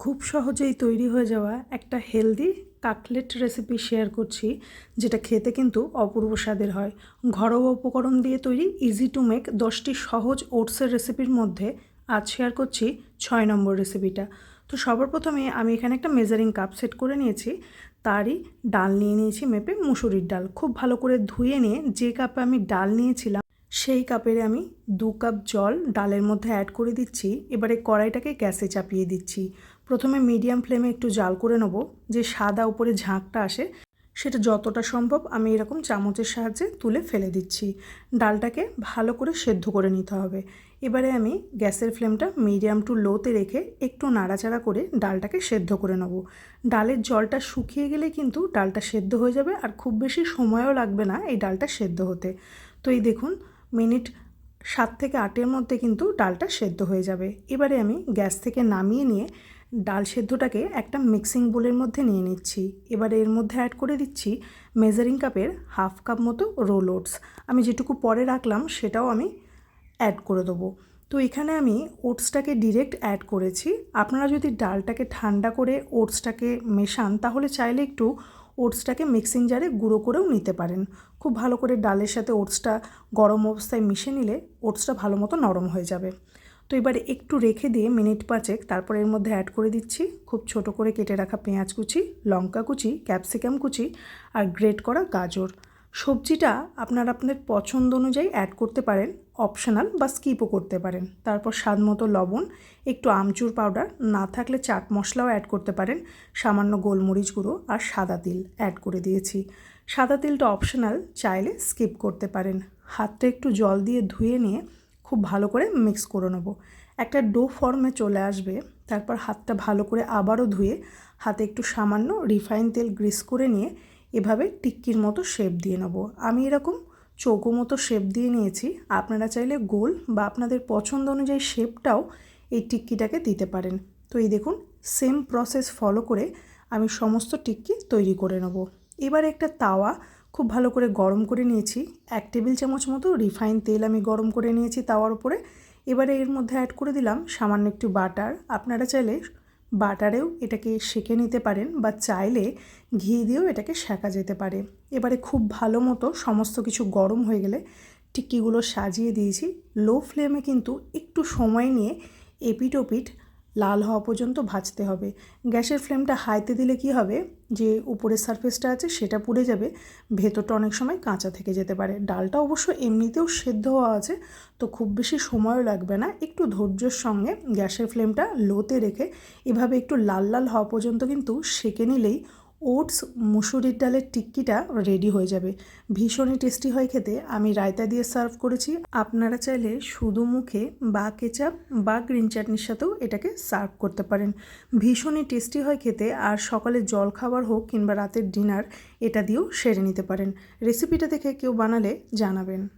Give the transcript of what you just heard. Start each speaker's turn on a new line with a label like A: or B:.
A: খুব সহজেই তৈরি হয়ে যাওয়া একটা হেলদি কাটলেট রেসিপি শেয়ার করছি, যেটা খেতে কিন্তু অপূর্ব স্বাদের হয়। ঘরোয়া উপকরণ দিয়ে তৈরি ইজি টু মেক দশটি সহজ ওটসের রেসিপির মধ্যে আজ শেয়ার করছি ছয় নম্বর রেসিপিটা তো সবার প্রথমে আমি এখানে একটা মেজারিং কাপ সেট করে নিয়েছি, তারই ডাল নিয়ে নিয়েছি মেপে মুসুরির ডাল। খুব ভালো করে ধুয়ে নিয়ে যে কাপে আমি ডাল নিয়েছিলাম, সেই কাপের আমি দু কাপ জল ডালের মধ্যে অ্যাড করে দিচ্ছি। এবারে কড়াইটাকে গ্যাসে চাপিয়ে দিচ্ছি। প্রথমে মিডিয়াম ফ্লেমে একটু জাল করে নেব, যে সাদা উপরে ঝাঁকটা আসে, সেটা যতটা সম্ভব আমি এরকম চামচের সাহায্যে তুলে ফেলে দিচ্ছি। ডালটাকে ভালো করে সেদ্ধ করে নিতে হবে। এবারে আমি গ্যাসের ফ্লেমটা মিডিয়াম টু লোতে রেখে একটু নাড়াচাড়া করে ডালটাকে সেদ্ধ করে নেব। ডালের জলটা শুকিয়ে গেলে কিন্তু ডালটা সেদ্ধ হয়ে যাবে আর খুব বেশি সময়ও লাগবে না এই ডালটা সেদ্ধ হতে। তো এই দেখুন, মিনিট সাত থেকে আটের মধ্যে কিন্তু ডালটা সেদ্ধ হয়ে যাবে। এবারে আমি গ্যাস থেকে নামিয়ে নিয়ে ডাল সেদ্ধটাকে একটা মিক্সিং বোলের মধ্যে নিয়ে নিচ্ছি। এবারে এর মধ্যে অ্যাড করে দিচ্ছি মেজারিং কাপের হাফ কাপ মতো রোল ওটস আমি যেটুকু পরে রাখলাম সেটাও আমি অ্যাড করে দেবো। তো এখানে আমি ওটসটাকে ডিরেক্ট অ্যাড করেছি। আপনারা যদি ডালটাকে ঠান্ডা করে ওটসটাকে মেশান, তাহলে চাইলে একটু ওটসটাকে মিক্সিং জারে গুঁড়ো করেও নিতে পারেন। খুব ভালো করে ডালের সাথে ওটসটা গরম অবস্থায় মিশে নিলে ওটসটা ভালো মতো নরম হয়ে যাবে। তো এবারে একটু রেখে দিয়ে মিনিট পাঁচেক তারপর এর মধ্যে অ্যাড করে দিচ্ছি। খুব ছোট করে কেটে রাখা পেঁয়াজ কুচি, লঙ্কা কুচি ক্যাপসিকাম কুচি আর গ্রেট করা গাজর। সবজিটা আপনারা আপনাদের পছন্দ অনুযায়ী অ্যাড করতে পারেন অপশনাল বা স্কিপও করতে পারেন। তারপর স্বাদ মতো লবণ, একটু আমচুর পাউডার না থাকলে চাট মশলাও অ্যাড করতে পারেন, সামান্য গোলমরিচ গুঁড়ো আর সাদা তিল অ্যাড করে দিয়েছি। সাদা তিলটা অপশনাল চাইলে স্কিপ করতে পারেন। হাতটা একটু জল দিয়ে ধুয়ে নিয়ে খুব ভালো করে মিক্স করে নেব। একটা ডো ফর্মে চলে আসবে, তারপর হাতটা ভালো করে আবারও ধুয়ে হাতে একটু সামান্য রিফাইন তেল গ্রিস করে নিয়ে এভাবে টিক্কির মতো শেপ দিয়ে নেব। আমি এরকম চৌকো মতো শেপ দিয়ে নিয়েছি, আপনারা চাইলে গোল বা আপনাদের পছন্দ অনুযায়ী শেপটাও এই টিক্কিটাকে দিতে পারেন। তো এই দেখুন, সেম প্রসেস ফলো করে আমি সমস্ত টিক্কি তৈরি করে নেব। এবার একটা তাওয়া খুব ভালো করে গরম করে নিয়েছি। এক টেবিল চামচ মতো রিফাইন তেল আমি গরম করে নিয়েছি তাওয়ার উপরে। এবারে এর মধ্যে অ্যাড করে দিলাম সামান্য একটু বাটার আপনারা চাইলে বাটারেও এটাকে সেঁকে নিতে পারেন বা চাইলে ঘি দিয়েও এটাকে সেঁকা যেতে পারে। এবারে খুব ভালো মতো সমস্ত কিছু গরম হয়ে গেলে টিক্কিগুলো সাজিয়ে দিয়েছি। লো ফ্লেমে কিন্তু একটু সময় নিয়ে এপিট ওপিট লাল হওয়া পর্যন্ত ভাজতে হবে। গ্যাসের ফ্লেমটা হাইতে দিলে কি হবে? যে উপরের সারফেসটা আছে সেটা পুড়ে যাবে। ভেতরটা অনেক সময় কাঁচা থেকে যেতে পারে। ডালটা অবশ্য এমনিতেও সেদ্ধ হওয়া আছে, তো খুব বেশি সময়ও লাগবে না। একটু ধৈর্যের সঙ্গে গ্যাসের ফ্লেমটা লোতে রেখে এভাবে একটু লাল লাল হওয়া পর্যন্ত কিন্তু সেকে নিলেই ওটস মুসুরির ডালের টিক্কিটা রেডি হয়ে যাবে। ভীষণই টেস্টি হয় খেতে। আমি রায়তা দিয়ে সার্ভ করেছি। আপনারা চাইলে শুধু মুখে বা কেচাপ বা গ্রিন চাটনির সাথেও এটাকে সার্ভ করতে পারেন। ভীষণই টেস্টি হয় খেতে। আর সকালে জল খাবার হোক কিংবা রাতের ডিনার এটা দিয়েও সেরে নিতে পারেন। রেসিপিটা দেখে কেউ বানালে জানাবেন।